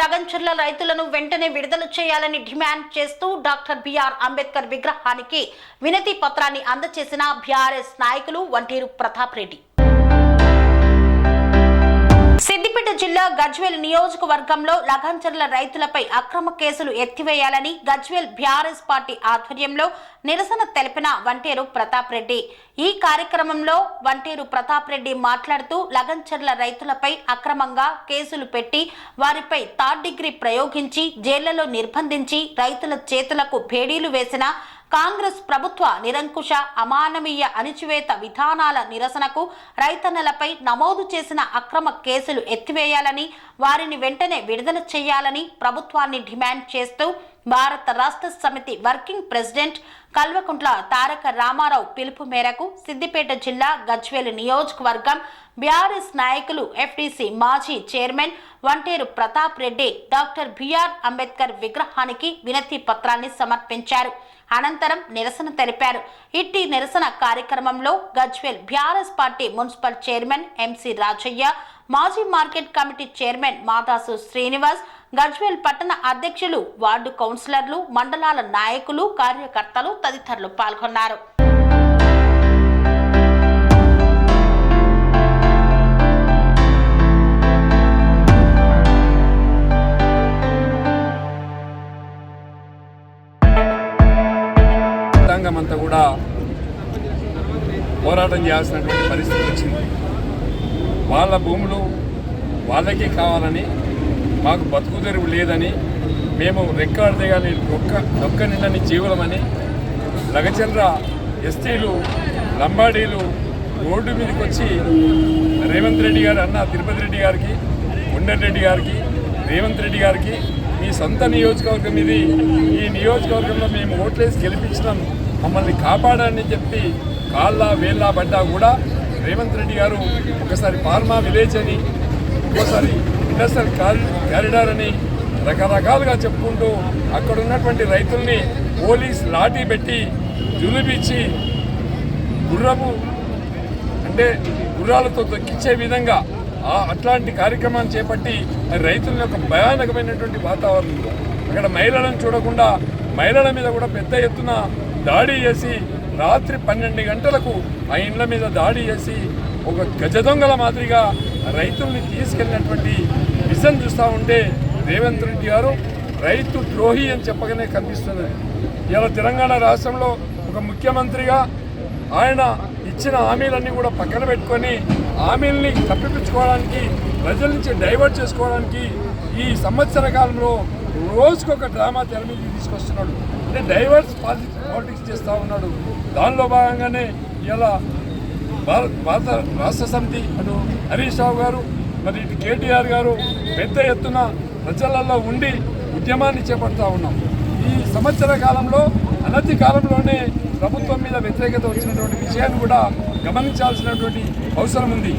లగన్చర్ల రైతులను వెంటనే విడుదల చేయాలని డిమాండ్ చేస్తూ డాక్టర్ బిఆర్ అంబేద్కర్ విగ్రహానికి వినతి పత్రాన్ని అందజేసిన బీఆర్ఎస్ నాయకులు వంటీరు ప్రతాప్ రెడ్డి. జిల్లా గజ్వేల్ నియోజకవర్గంలో లగంచర్ల రైతులపై అక్రమ కేసులు ఎత్తివేయాలని గజ్వేల్ బీఆర్ఎస్ పార్టీ ఆధ్వర్యంలో నిరసన తెలిపిన వంటేరు ప్రతాప్ రెడ్డి. ఈ కార్యక్రమంలో వంటేరు ప్రతాప్ రెడ్డి మాట్లాడుతూ లగంచర్ల రైతులపై అక్రమంగా కేసులు పెట్టి వారిపై థర్డ్ డిగ్రీ ప్రయోగించి జైళ్ళలో నిర్బంధించి రైతుల చేతులకు భేడీలు వేసిన కాంగ్రెస్ ప్రభుత్వ నిరంకుశ అమానవీయ అణిచివేత విధానాల నిరసనకు రైతన్నలపై నమోదు చేసిన అక్రమ కేసులు ఎత్తివేయాలని వారిని వెంటనే విడుదల చేయాలని ప్రభుత్వాన్ని డిమాండ్ చేస్తూ భారత రాష్ట్ర సమితి వర్కింగ్ ప్రెసిడెంట్ కల్వకుంట్ల తారక రామారావు పిలుపు మేరకు సిద్దిపేట జిల్లా గజ్వేల్ నియోజకవర్గం బీఆర్ఎస్ నాయకులు ఎఫ్డీసీ మాజీ chairman Vanteru Pratap Reddy doctor BR Ambedkar విగ్రహానికి వినతి పత్రాన్ని సమర్పించారు. అనంతరం నిరసన తెలిపారు. ఇట్టి నిరసన కార్యక్రమంలో Gajwel BRS party municipal chairman MC Rajaiah మాజీ market committee chairman Madasu Srinivas Gajwel పట్టణ అధ్యక్షులు వార్డు కౌన్సిలర్లు మండలాల నాయకులు కార్యకర్తలు తదితరులు పాల్గొన్నారు. కూడా పోరాటం చేయాల్సినటువంటి పరిస్థితి వచ్చింది. వాళ్ళ భూములు వాళ్ళకే కావాలని మాకు బతుకు తెరువు లేదని మేము రెక్కాడితే కానీ ఒక్క ఒక్క నిండని జీవులమని లగచంద్ర ఎస్టీలు లంబాడీలు రోడ్డు మీదకి వచ్చి రేవంత్ రెడ్డి గారు అన్న తిరుపతి రెడ్డి గారికి ఉండర్ రెడ్డి గారికి రేవంత్ రెడ్డి గారికి మీ సొంత నియోజకవర్గం ఇది ఈ నియోజకవర్గంలో మేము ఓట్లేసి గెలిపించినాం. మమ్మల్ని కాపాడని చెప్పి కాళ్ళ వేళ్ళ పడ్డా కూడా రేవంత్ రెడ్డి గారు ఒకసారి ఫార్మా విలేజ్ అని ఒకసారి ఇండస్ట్రియల్ కారిడార్ అని రకరకాలుగా చెప్పుకుంటూ అక్కడ ఉన్నటువంటి రైతుల్ని పోలీస్ లాఠీ పెట్టి జులిపిచ్చి గుర్రపు అంటే గుర్రాలతో తొక్కించే విధంగా ఆ అట్లాంటి కార్యక్రమాన్ని చేపట్టి రైతుల యొక్క భయానకమైనటువంటి వాతావరణంలో అక్కడ మహిళలను చూడకుండా మహిళల మీద కూడా పెద్ద ఎత్తున దాడి చేసి రాత్రి పన్నెండు గంటలకు ఆ ఇండ్ల మీద దాడి చేసి ఒక గజ దొంగల మాదిరిగా రైతుల్ని తీసుకెళ్ళినటువంటి విజన్ చూస్తూ ఉంటే రేవంత్ రెడ్డి గారు రైతు ద్రోహి అని చెప్పగానే కనిపిస్తున్నది. ఇలా తెలంగాణ రాష్ట్రంలో ఒక ముఖ్యమంత్రిగా ఆయన ఇచ్చిన హామీలన్నీ కూడా పక్కన పెట్టుకొని హామీల్ని తప్పిపించుకోవడానికి ప్రజల నుంచి డైవర్ట్ చేసుకోవడానికి ఈ సంవత్సర కాలంలో రోజుకొక డ్రామా తెర మీదకి తీసుకొస్తున్నాడు. అంటే డైవర్స్ పాలిటిక్స్ చేస్తూ ఉన్నాడు. దానిలో భాగంగానే ఇలా భారత భారత రాష్ట్ర సమితి అటు హరీష్ రావు గారు మరి ఇటు కేటీఆర్ గారు పెద్ద ఎత్తున ప్రజలలో ఉండి ఉద్యమాన్ని చేపడతా ఉన్నాం. ఈ సంవత్సర కాలంలో అనతి కాలంలోనే ప్రభుత్వం మీద వ్యతిరేకత వచ్చినటువంటి విషయాన్ని కూడా గమనించాల్సినటువంటి అవసరం ఉంది.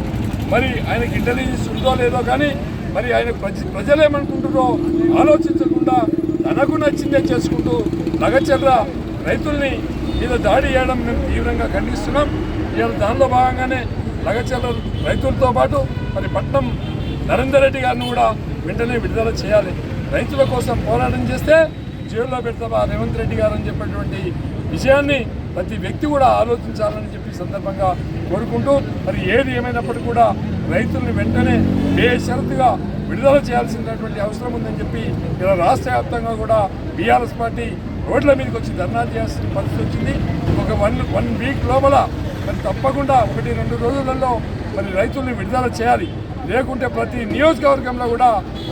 మరి ఆయనకి ఇంటెలిజెన్స్ ఉందో లేదో కానీ మరి ఆయన ప్రజ ప్రజలు ఏమనుకుంటున్నారో ఆలోచించకుండా తనకు నచ్చిందే చేసుకుంటూ లగచర్ర రైతుల్ని మీద దాడి చేయడం మేము తీవ్రంగా ఖండిస్తున్నాం. ఇవాళ దానిలో భాగంగానే లగచర్ల రైతులతో పాటు మరి పట్నం నరేందర్ రెడ్డి గారిని కూడా వెంటనే విడుదల చేయాలి. రైతుల కోసం పోరాటం చేస్తే జైల్లో పెడతావా రేవంత్ రెడ్డి గారు అని చెప్పినటువంటి విషయాన్ని ప్రతి వ్యక్తి కూడా ఆలోచించాలని చెప్పి సందర్భంగా కోరుకుంటూ మరి ఏది ఏమైనప్పటికీ కూడా రైతుల్ని వెంటనే బేషరతుగా విడుదల చేయాల్సినటువంటి అవసరం ఉందని చెప్పి ఇలా రాష్ట్ర వ్యాప్తంగా కూడా బీఆర్ఎస్ పార్టీ రోడ్ల మీదకి వచ్చి ధర్నా చేయాల్సిన పరిస్థితి వచ్చింది. ఒక వన్ వన్ వీక్ లోపల మరి తప్పకుండా ఒకటి రెండు రోజులలో మరి రైతుల్ని విడుదల చేయాలి. లేకుంటే ప్రతి నియోజకవర్గంలో కూడా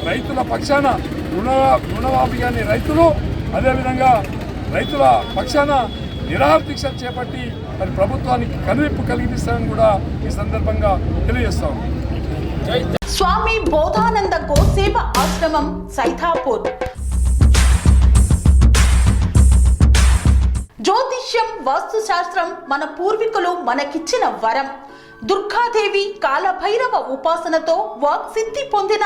రైతుల పక్షాన రుణ రుణమాఫీ కానీ రైతులు అదేవిధంగా రైతుల పక్షాన నిరాహార చేపట్టి మరి ప్రభుత్వానికి కనువిప్పు కలిగిస్తానని కూడా ఈ సందర్భంగా తెలియజేస్తాం. స్వామి బోధానంద గోసేవ ఆశ్రమం సైథాపూర్ జ్యోతిష్యం వాస్తుశాస్త్రం మన పూర్వీకులు మనకిచ్చిన వరం. దుర్గాదేవి కాలభైరవ ఉపాసనతో వాక్సిద్ధి పొందిన